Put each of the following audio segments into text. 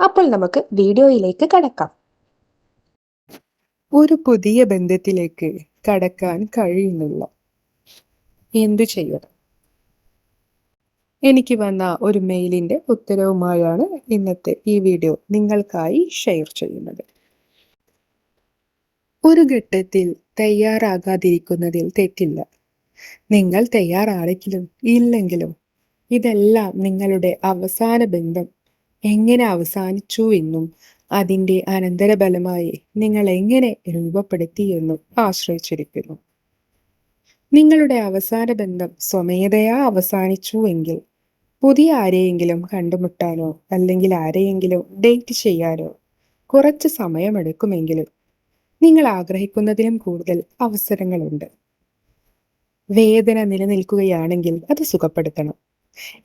അപ്പോൾ നമുക്ക് വീഡിയോയിലേക്ക് കടക്കാം. ഒരു പുതിയ ബന്ധത്തിലേക്ക് കടക്കാൻ കഴിയുന്നില്ല. എന്തു ചെയ്യണം? എനിക്ക് വന്ന ഒരു മെയിലിന്റെ ഉത്തരവുമായാണ് ഇന്നത്തെ ഈ വീഡിയോ നിങ്ങൾക്കായി ഷെയർ ചെയ്യുന്നത്. ഒരു ഘട്ടത്തിൽ തയ്യാറാകാതിരിക്കുന്നതിൽ തെറ്റില്ല. നിങ്ങൾ തയ്യാറാണെങ്കിലും ഇല്ലെങ്കിലും ഇതെല്ലാം നിങ്ങളുടെ അവസാന ബന്ധം എങ്ങനെ അവസാനിച്ചു എന്നും അതിന്റെ അനന്തരബലമായി നിങ്ങൾ എങ്ങനെ രൂപപ്പെടുത്തിയെന്നും ആശ്രയിച്ചിരിക്കുന്നു. നിങ്ങളുടെ അവസാന ബന്ധം സ്വമേധയാ അവസാനിച്ചു എങ്കിൽ പുതിയ ആരെയെങ്കിലും കണ്ടുമുട്ടാനോ അല്ലെങ്കിൽ ആരെയെങ്കിലും ഡേറ്റ് ചെയ്യാനോ കുറച്ച് സമയമെടുക്കുമെങ്കിലും നിങ്ങൾ ആഗ്രഹിക്കുന്നതിലും കൂടുതൽ അവസരങ്ങളുണ്ട്. വേദന നിലനിൽക്കുകയാണെങ്കിൽ അത് സുഖപ്പെടുത്തണം.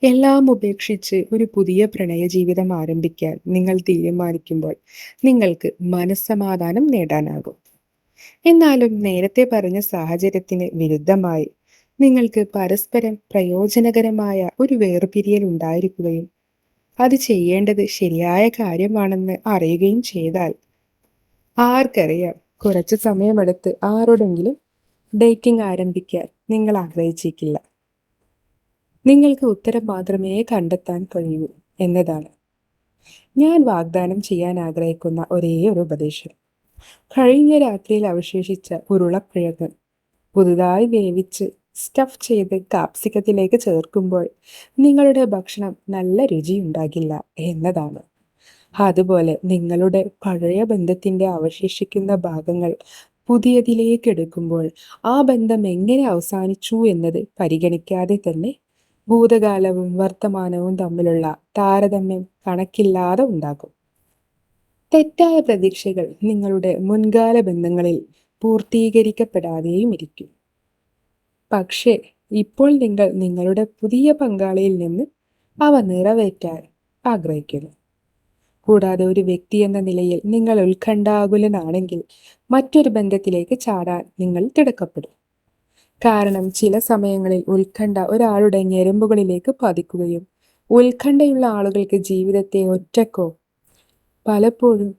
എല്ലാം ഉപേക്ഷിച്ച് ഒരു പുതിയ പ്രണയ ജീവിതം ആരംഭിക്കാൻ നിങ്ങൾ തീരുമാനിക്കുമ്പോൾ നിങ്ങൾക്ക് മനസ്സമാധാനം നേടാനാകും. എന്നാലും നേരത്തെ പറഞ്ഞ സാഹചര്യത്തിന് വിരുദ്ധമായി നിങ്ങൾക്ക് പരസ്പരം പ്രയോജനകരമായ ഒരു വേർപിരിയൽ ഉണ്ടായിരിക്കുകയും അത് ചെയ്യേണ്ടത് ശരിയായ കാര്യമാണെന്ന് അറിയുകയും ചെയ്താൽ ആർക്കറിയാം കുറച്ച് സമയമെടുത്ത് ആരോടെങ്കിലും ഡേറ്റിംഗ് ആരംഭിക്കാൻ നിങ്ങൾ ആഗ്രഹിച്ചേക്കില്ല നിങ്ങൾക്ക് ഉത്തരം മാത്രമേ കണ്ടെത്താൻ കഴിയൂ എന്നതാണ്. ഞാൻ വാഗ്ദാനം ചെയ്യാൻ ആഗ്രഹിക്കുന്ന ഒരേ ഒരു ഉപദേശം. കഴിഞ്ഞ രാത്രിയിൽ അവശേഷിച്ച ഉരുളക്കിഴങ്ങ് പുതുതായി വേവിച്ച് സ്റ്റഫ് ചെയ്ത് കാപ്സിക്കത്തിലേക്ക് ചേർക്കുമ്പോൾ നിങ്ങളുടെ ഭക്ഷണം നല്ല രുചിയുണ്ടാകില്ല എന്നതാണ്. അതുപോലെ നിങ്ങളുടെ പഴയ ബന്ധത്തിന്റെ അവശേഷിക്കുന്ന ഭാഗങ്ങൾ പുതിയതിലേക്ക് എടുക്കുമ്പോൾ ആ ബന്ധം എങ്ങനെ അവസാനിച്ചു എന്നത് പരിഗണിക്കാതെ തന്നെ ഭൂതകാലവും വർത്തമാനവും തമ്മിലുള്ള താരതമ്യം കണക്കില്ലാതെ ഉണ്ടാകും. തെറ്റായ പ്രതീക്ഷകൾ നിങ്ങളുടെ മുൻകാല ബന്ധങ്ങളിൽ പൂർത്തീകരിക്കപ്പെടാതെയും ഇരിക്കും പക്ഷേ ഇപ്പോൾ നിങ്ങൾ നിങ്ങളുടെ പുതിയ പങ്കാളിയിൽ നിന്ന് അവ നിറവേറ്റാൻ ആഗ്രഹിക്കുന്നു. കൂടാതെ ഒരു വ്യക്തി എന്ന നിലയിൽ നിങ്ങൾ ഉത്കണ്ഠാകുലനാണെങ്കിൽ മറ്റൊരു ബന്ധത്തിലേക്ക് ചാടാൻ നിങ്ങൾ തിടക്കപ്പെടും. കാരണം ചില സമയങ്ങളിൽ ഉത്കണ്ഠ ഒരാളുടെ ഞെരമ്പുകളിലേക്ക് പതിക്കുകയും ഉത്കണ്ഠയുള്ള ആളുകൾക്ക് ജീവിതത്തെ ഒറ്റക്കോ പലപ്പോഴും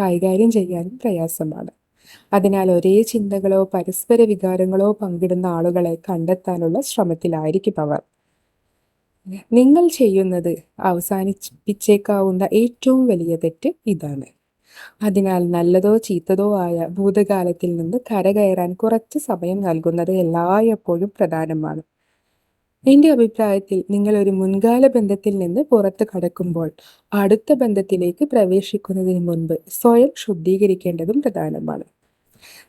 കൈകാര്യം ചെയ്യാനും പ്രയാസമാണ്. അതിനാൽ ഒരേ ചിന്തകളോ പരസ്പര വികാരങ്ങളോ പങ്കിടുന്ന ആളുകളെ കണ്ടെത്താനുള്ള ശ്രമത്തിലായിരിക്കും അവർ. നിങ്ങൾ ചെയ്യുന്നത് അവസാനിപ്പിച്ചേക്കാവുന്ന ഏറ്റവും വലിയ തെറ്റ് ഇതാണ്. അതിനാൽ നല്ലതോ ചീത്തതോ ആയ ഭൂതകാലത്തിൽ നിന്ന് കരകയറാൻ കുറച്ച് സമയം നൽകുന്നത് എല്ലായ്പ്പോഴും പ്രധാനമാണ്. എന്റെ അഭിപ്രായത്തിൽ നിങ്ങൾ ഒരു മുൻകാല ബന്ധത്തിൽ നിന്ന് പുറത്തു കടക്കുമ്പോൾ അടുത്ത ബന്ധത്തിലേക്ക് പ്രവേശിക്കുന്നതിന് മുൻപ് സ്വയം ശുദ്ധീകരിക്കേണ്ടതും പ്രധാനമാണ്.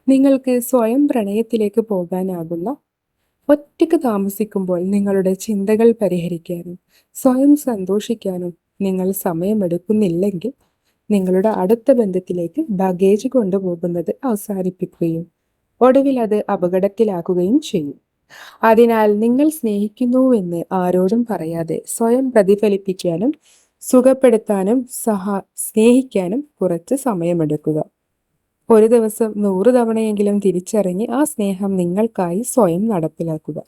നിങ്ങൾക്ക് സ്വയം പ്രണയത്തിലേക്ക് പോകാനാകുന്ന ഒറ്റയ്ക്ക് താമസിക്കുമ്പോൾ നിങ്ങളുടെ ചിന്തകൾ പരിഹരിക്കാനും സ്വയം സന്തോഷിക്കാനും നിങ്ങൾ സമയമെടുക്കുന്നില്ലെങ്കിൽ നിങ്ങളുടെ അടുത്ത ബന്ധത്തിലേക്ക് ബഗേജ് കൊണ്ടുപോകുന്നത് അവസാനിപ്പിക്കുകയും ഒടുവിൽ അത് അപകടത്തിലാക്കുകയും ചെയ്യും. അതിനാൽ നിങ്ങൾ സ്നേഹിക്കുന്നുവെന്ന് ആരോടും പറയാതെ സ്വയം പ്രതിഫലിപ്പിക്കാനും സുഖപ്പെടുത്താനും സഹ സ്നേഹിക്കാനും കുറച്ച് സമയമെടുക്കുക. ഒരു ദിവസം നൂറ് തവണയെങ്കിലും തിരിച്ചറിഞ്ഞ് ആ സ്നേഹം നിങ്ങൾക്കായി സ്വയം നടപ്പിലാക്കുക.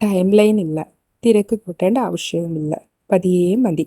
ടൈം ലൈൻ ഇല്ല. തിരക്ക് കൂട്ടേണ്ട ആവശ്യവുമില്ല. പതിയേ മതി.